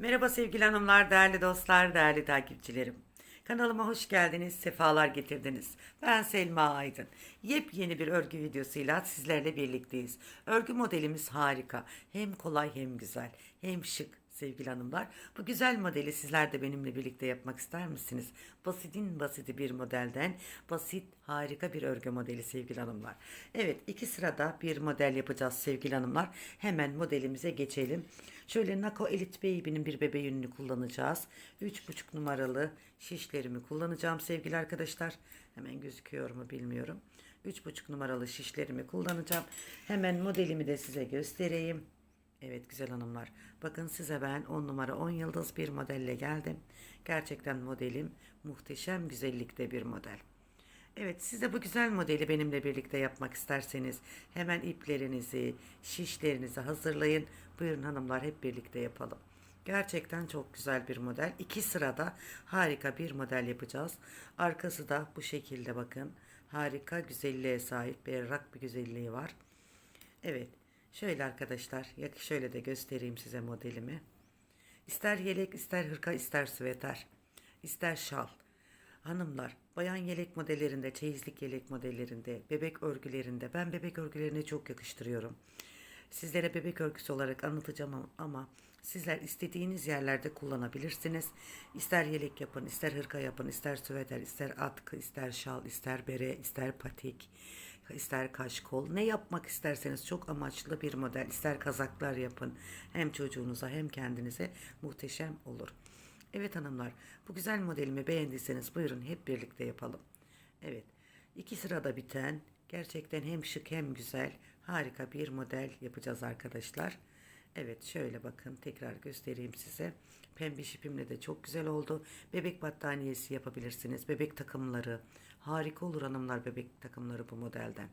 Merhaba sevgili hanımlar, değerli dostlar, değerli takipçilerim. Kanalıma hoş geldiniz, sefalar getirdiniz. Ben Selma Aydın. Yepyeni bir örgü videosuyla sizlerle birlikteyiz. Örgü modelimiz harika. Hem kolay hem güzel, hem şık sevgili hanımlar. Bu güzel modeli sizler de benimle birlikte yapmak ister misiniz? Basitin basiti bir modelden basit harika bir örgü modeli sevgili hanımlar. Evet iki sırada bir model yapacağız sevgili hanımlar. Hemen modelimize geçelim. Şöyle Nako Elite Baby'nin bir bebe yününü kullanacağız. 3,5 numaralı şişlerimi kullanacağım sevgili arkadaşlar. Hemen gözüküyor mu bilmiyorum. 3,5 numaralı şişlerimi kullanacağım. Hemen modelimi de size göstereyim. Evet güzel hanımlar. Bakın size ben 10 numara 10 yıldız bir modelle geldim. Gerçekten modelim muhteşem güzellikte bir model. Evet siz de bu güzel modeli benimle birlikte yapmak isterseniz hemen iplerinizi, şişlerinizi hazırlayın. Buyurun hanımlar hep birlikte yapalım. Gerçekten çok güzel bir model. İki sırada harika bir model yapacağız. Arkası da bu şekilde bakın. Harika güzelliğe sahip berrak bir güzelliği var. Evet. Şöyle arkadaşlar, ya şöyle de göstereyim size modelimi. İster yelek, ister hırka, ister süveter, ister şal. Hanımlar, bayan yelek modellerinde, çeyizlik yelek modellerinde, bebek örgülerinde, ben bebek örgülerini çok yakıştırıyorum. Sizlere bebek örgüsü olarak anlatacağım ama sizler istediğiniz yerlerde kullanabilirsiniz. İster yelek yapın, ister hırka yapın, ister süveter, ister atkı, ister şal, ister bere, ister patik, ister kaşkol. Ne yapmak isterseniz çok amaçlı bir model. İster kazaklar yapın. Hem çocuğunuza hem kendinize muhteşem olur. Evet hanımlar, bu güzel modelimi beğendiyseniz buyurun hep birlikte yapalım. Evet, iki sırada biten gerçekten hem şık hem güzel harika bir model yapacağız arkadaşlar. Evet şöyle bakın tekrar göstereyim size. Pembe ipimle de çok güzel oldu. Bebek battaniyesi yapabilirsiniz. Bebek takımları. Harika olur hanımlar bebek takımları bu modelden.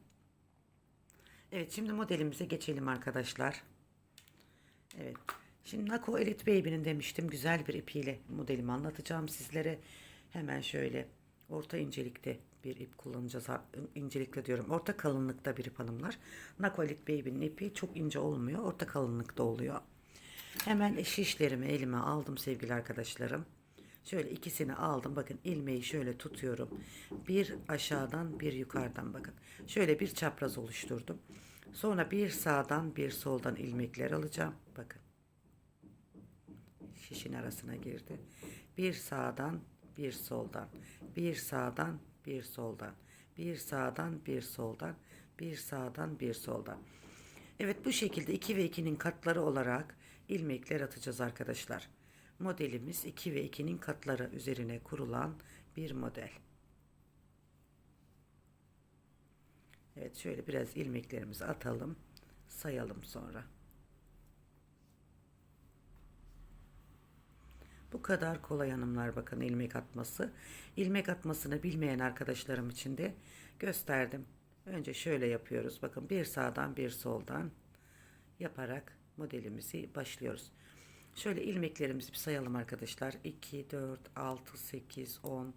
Evet şimdi modelimize geçelim arkadaşlar. Evet. Şimdi Nako Elite Baby'nin demiştim güzel bir ipiyle modelimi anlatacağım sizlere. Hemen şöyle orta incelikte bir ip kullanacağız. Ha, İncelikte diyorum. Orta kalınlıkta bir ip hanımlar. Nako Elite Baby'nin ipi çok ince olmuyor. Orta kalınlıkta oluyor. Hemen şişlerimi elime aldım sevgili arkadaşlarım. Şöyle ikisini aldım. Bakın ilmeği şöyle tutuyorum. Bir aşağıdan bir yukarıdan bakın. Şöyle bir çapraz oluşturdum. Sonra bir sağdan bir soldan ilmekler alacağım. Bakın. Şişin arasına girdi. Bir sağdan bir soldan. Bir sağdan bir soldan. Bir sağdan bir soldan. Bir sağdan bir soldan. Evet bu şekilde 2 ve 2'nin katları olarak ilmekler atacağız arkadaşlar. Modelimiz 2 ve 2'nin katları üzerine kurulan bir model. Evet şöyle biraz ilmeklerimizi atalım. Sayalım sonra. Bu kadar kolay hanımlar bakın ilmek atması. İlmek atmasını bilmeyen arkadaşlarım için de gösterdim. Önce şöyle yapıyoruz. Bakın bir sağdan bir soldan yaparak modelimizi başlıyoruz. Şöyle ilmeklerimizi bir sayalım arkadaşlar. 2, 4, 6, 8, 10,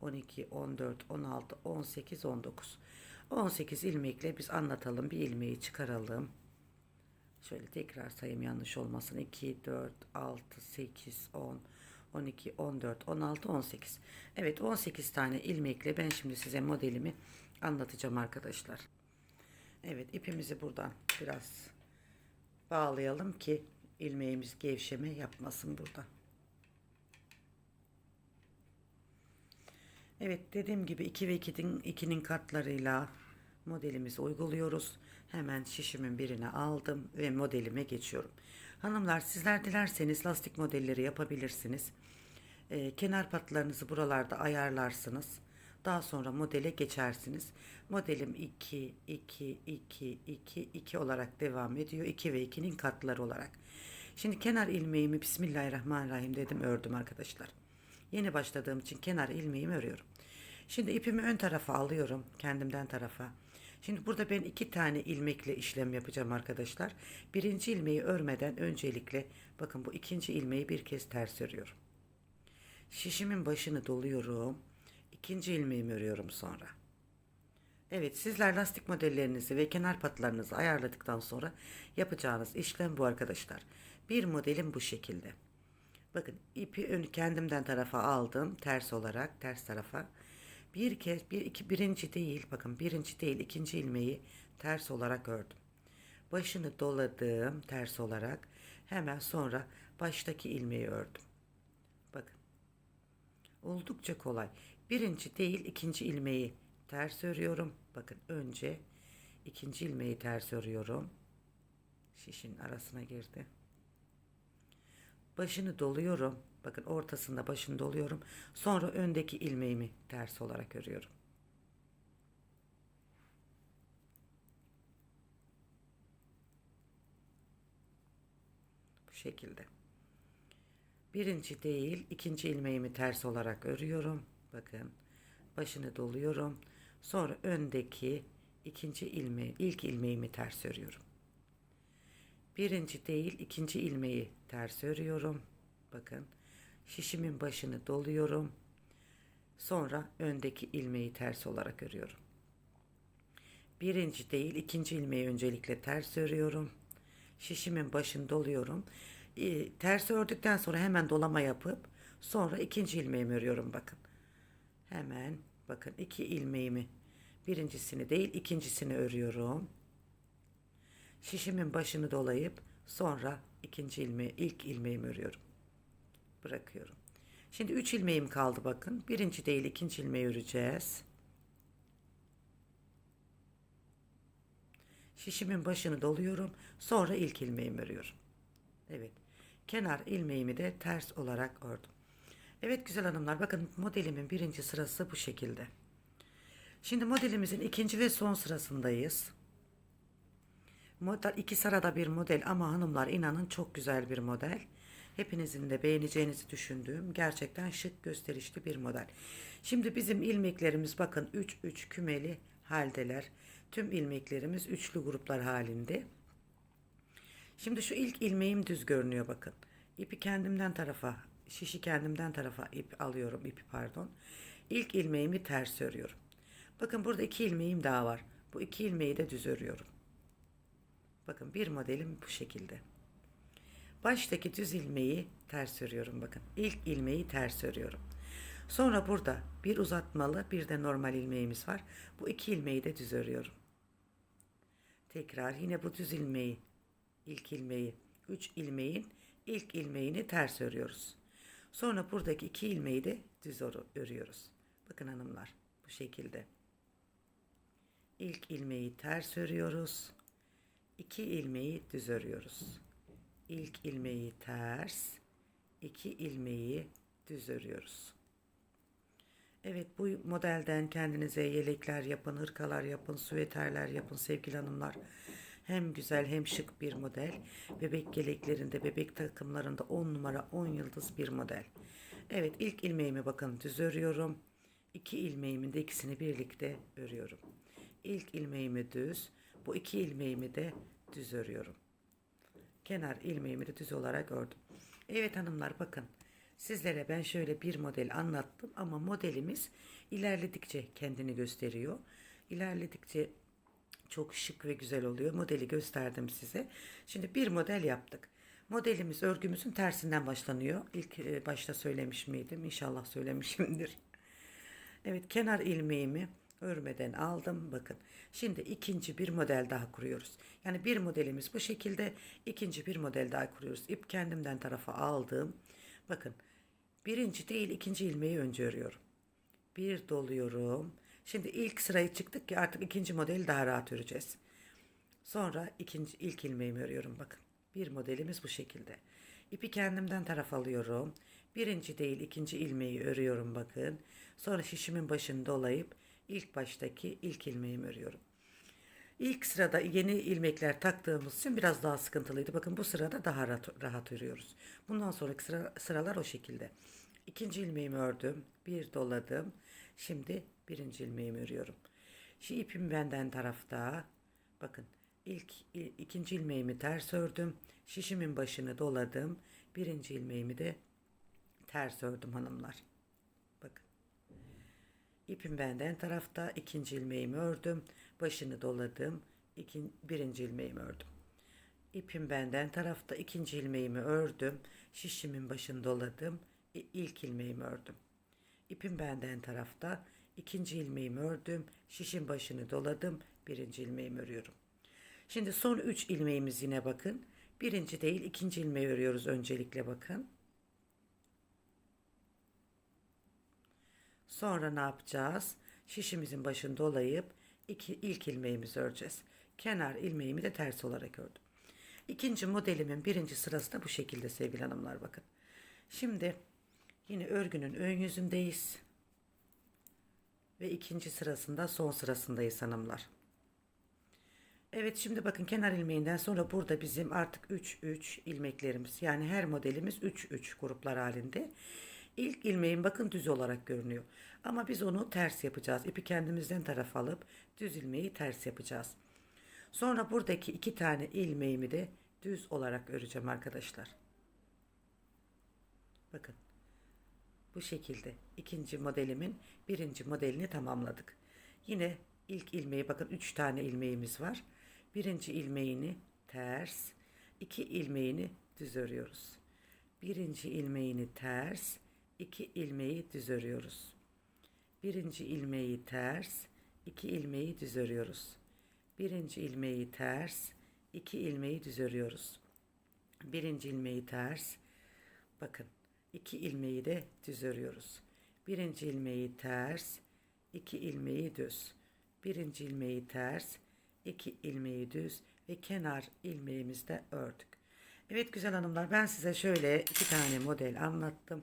12, 14, 16, 18, 19. 18 ilmekle biz anlatalım. Bir ilmeği çıkaralım. Şöyle tekrar sayayım yanlış olmasın. 2, 4, 6, 8, 10, 12, 14, 16, 18. Evet 18 tane ilmekle ben şimdi size modelimi anlatacağım arkadaşlar. Evet ipimizi buradan biraz bağlayalım ki ilmeğimiz gevşeme yapmasın burada. Evet dediğim gibi 2 ve 2'nin 2'nin katlarıyla modelimizi uyguluyoruz. Hemen şişimin birini aldım ve modelime geçiyorum. Hanımlar sizler dilerseniz lastik modelleri yapabilirsiniz. Ee, kenar patlarınızı buralarda ayarlarsınız. Daha sonra modele geçersiniz. Modelim 2, 2, 2, 2, 2 olarak devam ediyor. 2 ve 2'nin katları olarak. Şimdi kenar ilmeğimi Bismillahirrahmanirrahim dedim ördüm arkadaşlar. Yeni başladığım için kenar ilmeğimi örüyorum. Şimdi ipimi ön tarafa alıyorum. Kendimden tarafa. Şimdi burada ben iki tane ilmekle işlem yapacağım arkadaşlar. Birinci ilmeği örmeden öncelikle bakın bu ikinci ilmeği bir kez ters örüyorum. Şişimin başını doluyorum. İkinci ilmeğimi örüyorum sonra. Evet sizler lastik modellerinizi ve kenar patlarınızı ayarladıktan sonra yapacağınız işlem bu arkadaşlar. Bir modelim bu şekilde. Bakın ipi ön kendimden tarafa aldım ters olarak ters tarafa. Bir kez bir iki birinci değil bakın birinci değil ikinci ilmeği ters olarak ördüm. Başını doladım ters olarak. Hemen sonra baştaki ilmeği ördüm. Oldukça kolay. Birinci değil ikinci ilmeği ters örüyorum. Bakın önce ikinci ilmeği ters örüyorum. Şişin arasına girdi. Başını doluyorum. Bakın ortasında başını doluyorum. Sonra öndeki ilmeğimi ters olarak örüyorum. Bu şekilde. Birinci değil, ikinci ilmeğimi ters olarak örüyorum. Bakın, başını doluyorum. Sonra öndeki ikinci ilmeği, ilk ilmeğimi ters örüyorum. Birinci değil, ikinci ilmeği ters örüyorum. Bakın, şişimin başını doluyorum. Sonra öndeki ilmeği ters olarak örüyorum. Birinci değil, ikinci ilmeği öncelikle ters örüyorum. Şişimin başını doluyorum. Ee, ters ördükten sonra hemen dolama yapıp sonra ikinci ilmeğimi örüyorum bakın. Hemen bakın iki ilmeğimi birincisini değil ikincisini örüyorum. Şişimin başını dolayıp sonra ikinci ilmeği ilk ilmeğimi örüyorum. Bırakıyorum. Şimdi üç ilmeğim kaldı bakın. Birinci değil ikinci ilmeği öreceğiz. Şişimin başını doluyorum. Sonra ilk ilmeğimi örüyorum. Evet. Kenar ilmeğimi de ters olarak ördüm. Evet güzel hanımlar bakın modelimin birinci sırası bu şekilde. Şimdi modelimizin ikinci ve son sırasındayız. Model iki sırada bir model ama hanımlar inanın çok güzel bir model. Hepinizin de beğeneceğinizi düşündüğüm gerçekten şık gösterişli bir model. Şimdi bizim ilmeklerimiz bakın 3 3 kümeli haldeler. Tüm ilmeklerimiz üçlü gruplar halinde. Şimdi şu ilk ilmeğim düz görünüyor bakın. İpi kendimden tarafa, şişi kendimden tarafa ip alıyorum, ipi pardon. İlk ilmeğimi ters örüyorum. Bakın burada iki ilmeğim daha var. Bu iki ilmeği de düz örüyorum. Bakın bir modelim bu şekilde. Baştaki düz ilmeği ters örüyorum bakın. İlk ilmeği ters örüyorum. Sonra burada bir uzatmalı bir de normal ilmeğimiz var. Bu iki ilmeği de düz örüyorum. Tekrar yine bu düz ilmeği, ilk ilmeği, üç ilmeğin ilk ilmeğini ters örüyoruz. Sonra buradaki iki ilmeği de düz örüyoruz. Bakın hanımlar bu şekilde. İlk ilmeği ters örüyoruz. İki ilmeği düz örüyoruz. İlk ilmeği ters, iki ilmeği düz örüyoruz. Evet bu modelden kendinize yelekler yapın, hırkalar yapın, süveterler yapın sevgili hanımlar. Hem güzel hem şık bir model. Bebek yeleklerinde, bebek takımlarında 10 numara 10 yıldız bir model. Evet ilk ilmeğimi bakın düz örüyorum. İki ilmeğimin de ikisini birlikte örüyorum. İlk ilmeğimi düz, bu iki ilmeğimi de düz örüyorum. Kenar ilmeğimi de düz olarak ördüm. Evet hanımlar bakın. Sizlere ben şöyle bir model anlattım ama modelimiz ilerledikçe kendini gösteriyor. İlerledikçe çok şık ve güzel oluyor. Modeli gösterdim size. Şimdi bir model yaptık. Modelimiz örgümüzün tersinden başlanıyor. İlk e, başta söylemiş miydim? İnşallah söylemişimdir. Evet kenar ilmeğimi örmeden aldım. Bakın şimdi ikinci bir model daha kuruyoruz. Yani bir modelimiz bu şekilde ikinci bir model daha kuruyoruz. İp kendimden tarafa aldım. Bakın birinci değil ikinci ilmeği önce örüyorum. Bir doluyorum. Şimdi ilk sırayı çıktık ki artık ikinci modeli daha rahat öreceğiz. Sonra ikinci ilk ilmeğimi örüyorum bakın. Bir modelimiz bu şekilde. İpi kendimden taraf alıyorum. Birinci değil ikinci ilmeği örüyorum bakın. Sonra şişimin başını dolayıp ilk baştaki ilk ilmeğimi örüyorum. İlk sırada yeni ilmekler taktığımız için biraz daha sıkıntılıydı. Bakın bu sırada daha rahat, rahat örüyoruz. Bundan sonraki sıra, sıralar o şekilde. İkinci ilmeğimi ördüm. Bir doladım. Şimdi birinci ilmeğimi örüyorum. Şu ipim benden tarafta. Bakın ilk ikinci ilmeğimi ters ördüm. Şişimin başını doladım. Birinci ilmeğimi de ters ördüm hanımlar. Bakın. İpim benden tarafta. ikinci ilmeğimi ördüm. Başını doladım. İkin, birinci ilmeğimi ördüm. İpim benden tarafta. ikinci ilmeğimi ördüm. Şişimin başını doladım. İlk ilmeğimi ördüm. İpim benden tarafta. İkinci ilmeğimi ördüm. Şişin başını doladım. Birinci ilmeğimi örüyorum. Şimdi son 3 ilmeğimiz yine bakın. Birinci değil ikinci ilmeği örüyoruz öncelikle bakın. Sonra ne yapacağız? Şişimizin başını dolayıp iki, ilk ilmeğimizi öreceğiz. Kenar ilmeğimi de ters olarak ördüm. İkinci modelimin birinci sırası da bu şekilde sevgili hanımlar bakın. Şimdi yine örgünün ön yüzündeyiz. Ve ikinci sırasında son sırasındayız hanımlar. Evet şimdi bakın kenar ilmeğinden sonra burada bizim artık 3-3 ilmeklerimiz yani her modelimiz 3-3 gruplar halinde. İlk ilmeğin bakın düz olarak görünüyor. Ama biz onu ters yapacağız. İpi kendimizden taraf alıp düz ilmeği ters yapacağız. Sonra buradaki iki tane ilmeğimi de düz olarak öreceğim arkadaşlar. Bakın. Bu şekilde ikinci modelimin birinci modelini tamamladık. Yine ilk ilmeği bakın 3 tane ilmeğimiz var. Birinci ilmeğini ters, iki ilmeğini düz örüyoruz. Birinci ilmeğini ters, iki ilmeği düz örüyoruz. Birinci ilmeği ters, iki ilmeği düz örüyoruz. Birinci ilmeği ters, iki ilmeği düz örüyoruz. Birinci ilmeği ters, bakın iki ilmeği de düz örüyoruz. Birinci ilmeği ters, iki ilmeği düz. Birinci ilmeği ters, iki ilmeği düz ve kenar ilmeğimizi de ördük. Evet güzel hanımlar ben size şöyle iki tane model anlattım.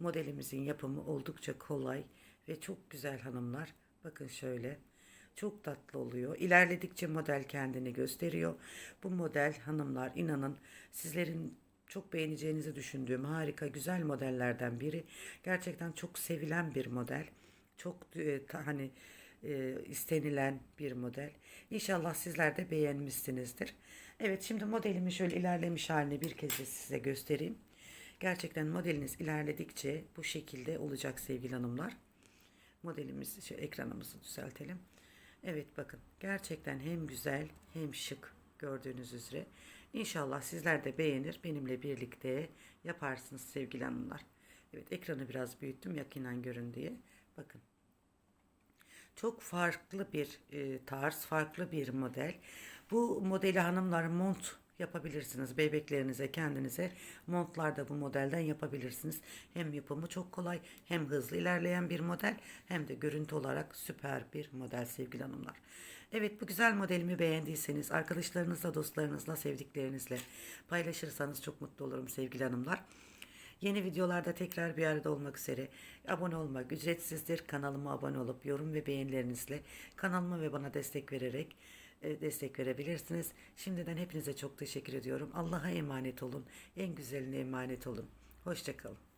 Modelimizin yapımı oldukça kolay ve çok güzel hanımlar. Bakın şöyle çok tatlı oluyor. İlerledikçe model kendini gösteriyor. Bu model hanımlar inanın sizlerin çok beğeneceğinizi düşündüğüm harika güzel modellerden biri. Gerçekten çok sevilen bir model. Çok e, ta- hani e, istenilen bir model. İnşallah sizler de beğenmişsinizdir. Evet şimdi modelimi şöyle ilerlemiş halini bir kez de size göstereyim. Gerçekten modeliniz ilerledikçe bu şekilde olacak sevgili hanımlar. Modelimizi, şu ekranımızı düzeltelim. Evet bakın gerçekten hem güzel hem şık gördüğünüz üzere. İnşallah sizler de beğenir benimle birlikte yaparsınız sevgili hanımlar. Evet ekranı biraz büyüttüm yakinen görün diye. Bakın çok farklı bir e, tarz, farklı bir model. Bu modeli hanımlar mont yapabilirsiniz. Bebeklerinize, kendinize montlar da bu modelden yapabilirsiniz. Hem yapımı çok kolay, hem hızlı ilerleyen bir model, hem de görüntü olarak süper bir model sevgili hanımlar. Evet bu güzel modelimi beğendiyseniz arkadaşlarınızla, dostlarınızla, sevdiklerinizle paylaşırsanız çok mutlu olurum sevgili hanımlar. Yeni videolarda tekrar bir arada olmak üzere. Abone olmak ücretsizdir. Kanalıma abone olup yorum ve beğenilerinizle kanalıma ve bana destek vererek destek verebilirsiniz. Şimdiden hepinize çok teşekkür ediyorum. Allah'a emanet olun. En güzeline emanet olun. Hoşçakalın.